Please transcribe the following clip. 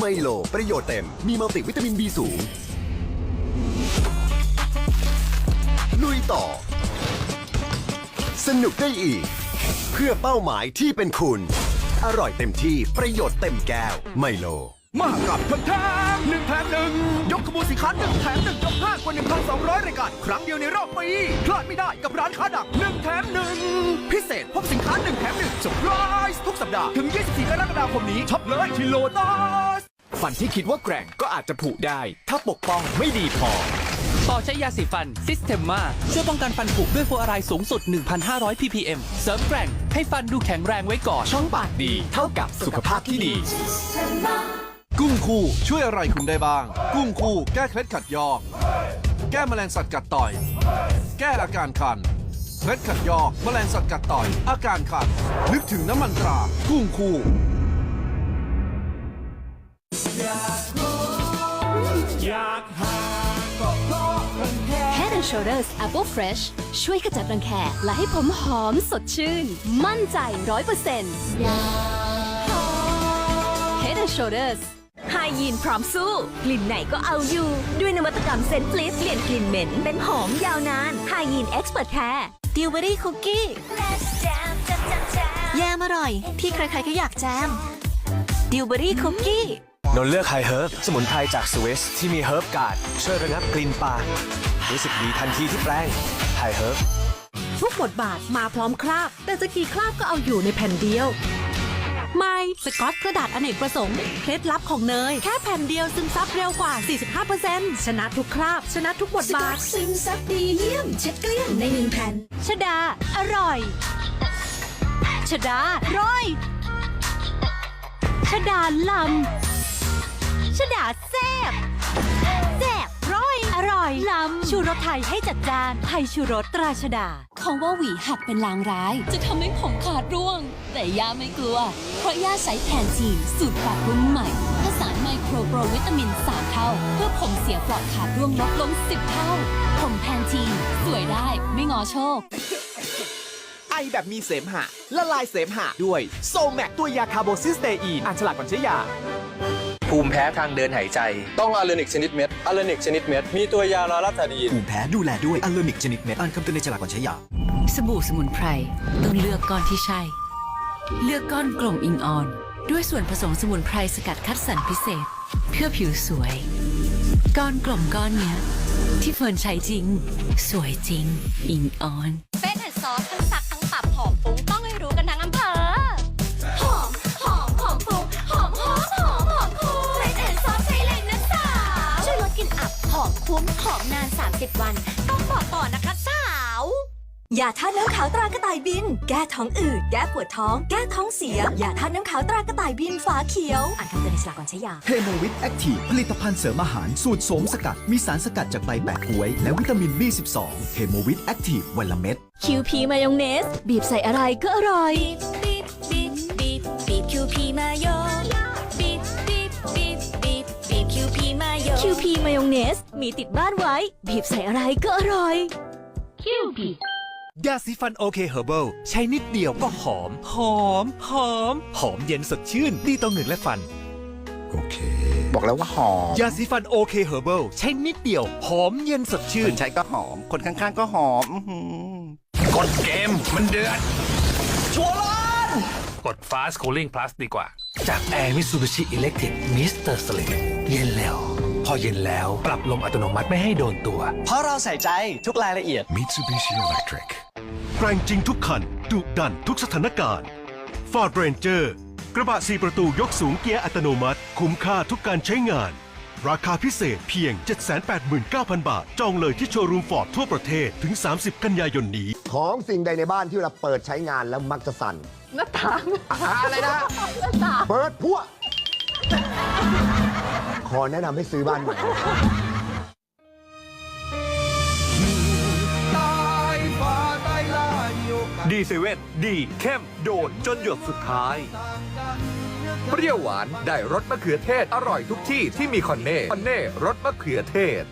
ไมโล ประโยชน์เต็ม มีมัลติวิตามิน B สูง ลุยต่อ สนุกได้อีก เพื่อเป้าหมายที่เป็นคุณ อร่อยเต็มที่ประโยชน์เต็มแก้ว ไมโล มากับแถมแถมหนึ่งแถมหนึ่งยกขบวนสินค้าหนึ่งแถมหนึ่งยกห้ากว่า1,200รายการ ครั้งเดียวในรอบปีพลาดไม่ได้กับร้านค้าดังหนึ่งแถมหนึ่ง ษ พบสินค้าหนึ่งแถมหนึ่งเซอร์ไพรส์ทุกสัปดาห์ ถึง 24 กรกฎาคมนี้ช็อปเลยที่โลตัสฟันที่คิดว่าแกร่งก็อาจจะผุได้ ถ้าปกป้องไม่ดีพอต่อใช้ยาสีฟันซิสเ e ม a ช่วยป้องกันฟันผุด้วยฟลูออไรด์สูงสุด 1,500 ppm เสริมแกร่ง ให้ฟันดูแข็งแรงไว้ก่อน ช่องปากดี เท่ากับสุขภาพที่ดี กุ้งคู่ช่วยอะไรคุณได้บ้าง กุ้งคู่แก้เคล็ดขัดยอก แก้แมลงสัตว์กัดต่อย แก้อาการคัน เคล็ดขัดยอกแมลงสัตว์กัดต่อย อาการคัน นึกถึงน้ำมันตรา กุ้งคู่ Head and Shoulders Apple Fresh ช่วยขจัดรังแคและให้ผมหอมสดชื่น มั่นใจร้อยเปอร์เซ็นต์ Head and Shoulders ไฮยีนพร้อมสู้ กลิ่นไหนก็เอาอยู่ ด้วยนวัตกรรมเซนต์ฟลิปเปลี่ยนกลิ่นเหม็น เป็นหอมยาวนานไฮยีนเอ็กซ์เพรสแคร์ ดิวเบอรี่คุกกี้แยมอร่อย ที่ใครๆก็อยากแจมดิวเบอรี่คุกกี้นนเลือกไฮเฮิร์บสมุนไพรจากสวิสที่มีเฮิร์บการ์ดช่วยระงับกลิ่นปากรู้สึกดีทันทีที่แปรงไฮเฮิร์บทุกบทบาทมาพร้อมคราบ แต่จะกี่คราบก็เอาอยู่ในแผ่นเดียว ไม่สกอตกระดาษอเนกประสงค์ เคล็ดลับของเนย แค่แผ่นเดียวซึมซับเร็วกว่า 45%ชนะทุกคราบ ชนะทุกบทบาท ซึมซับดีเยี่ยม เช็ดเกลี้ยงในหนึ่งแผ่น ชดา อร่อย ชดาร้อย ชดาลำ ชดาแซ่บแซ่บร้อย อร่อยลำชูรสไทยให้จัดจานไทยชูรสตราชดา ของว่าหวีหักเป็นลางร้าย จะทำให้ผมขาดร่วง แต่ย่าไม่กลัว เพราะย่าใช้แทนทีนสูตรปรับรุ่นใหม่ผสานไมโครโปรวิตามิน 3 เท่า เพื่อผมเสียปลอดขาดร่วงลดลง 10 เท่า ผมแทนทีนสวยได้ไม่งอโชค ไอแบบมีเสมหะละลายเสมหะด้วยโซแมกตัวยาคาร์โบซิสเตอีนอ่านฉลากก่อนใช้ยา ภูมิแพ้ทางเดินหายใจ ต้องอะเลนิกชนิดเม็ดอะเลนิกชนิดเม็ด มีตัวยาลาลาตาดีนภูมิแพ้ดูแลด้วยอัลเลนิกชนิดเม็ดอ่านคำเตือนในฉลากก่อนใช้ยาสบู่สมุนไพรต้องเลือกก้อนที่ใช่ เลือกก้อนกลมอิงออน ด้วยส่วนผสมสมุนไพรสกัดคัดสรรพิเศษ เพื่อผิวสวย ก้อนกลมก้อนเนี้ยที่เฟิร์นใช้จริง สวยจริง อิงออนเฟสแอนซอส 30 วัน ต้องบอกต่อนะคะสาว ยาท่าตุน้ำขาวตรากระต่ายบิน แก้ท้องอืด แก้ปวดท้อง แก้ท้องเสีย ยาท่าตุน้ำขาวตรากระต่ายบินฝาเขียว อ่านคำเตือนในฉลากก่อนใช้ยา เฮโมวิตแอคทีฟผลิตภัณฑ์เสริมอาหารสูตรโสมสกัด มีสารสกัดจากใบแปะกล้วย และวิตามิน B12 เฮโมวิตแอคทีฟวันละเม็ด คิวพีมายองเนส บีบใส่อะไรก็อร่อย บีบบีบบีบบีบคิวพีมาโยบี พีมาโยคิวพีมายองเนส มีติดบ้านไว้ บีบใส่อะไรก็อร่อยคิวพียาสีฟันโอเคเฮอร์เบิลใช้นิดเดียวก็หอม หอม หอม หอมเย็นสดชื่น ดีต่อเหงือกและฟันบอกแล้วว่าหอม ยาสีฟันโอเคเฮอร์เบิลใช้นิดเดียว หอมเย็นสดชื่คนนใช้ก็หอม คนข้างๆก็หอม อื้อหือกดเกมมันเดือดกด Fast Cooling Plus ดีกว่า จาก Air Mitsubishi Electric Mr. Slim เย็นแล้ว พอเย็นแล้วปรับลมอัตโนมัติไม่ให้โดนตัว เพราะเราใส่ใจทุกรายละเอียด Mitsubishi Electric แกร่งจริงทุกคันดุดันทุกสถานการณ์ Ford Ranger กระบะสีประตูยกสูงเกียร์อัตโนมัติ คุ้มค่าทุกการใช้งาน ราคาพิเศษเพียง 789,000 บาท จองเลยที่โชว์รูมฟอร์ดทั่วประเทศถึง 30 กันยายนนี้ ของสิ่งใดในบ้านที่เวลาเปิดใช้งานแล้วมักจะสั่นหน้าต่างอะไรนะเปิดพั่ว ขอแนะนำให้ซื้อบ้านใหม่ ดีเซเว่นดีเข้มโดดจนหยดสุดท้าย เปรี้ยวหวานได้รสมะเขือเทศอร่อยทุกที่ที่มีคอนเน่คอนเน่รสมะเขือเทศ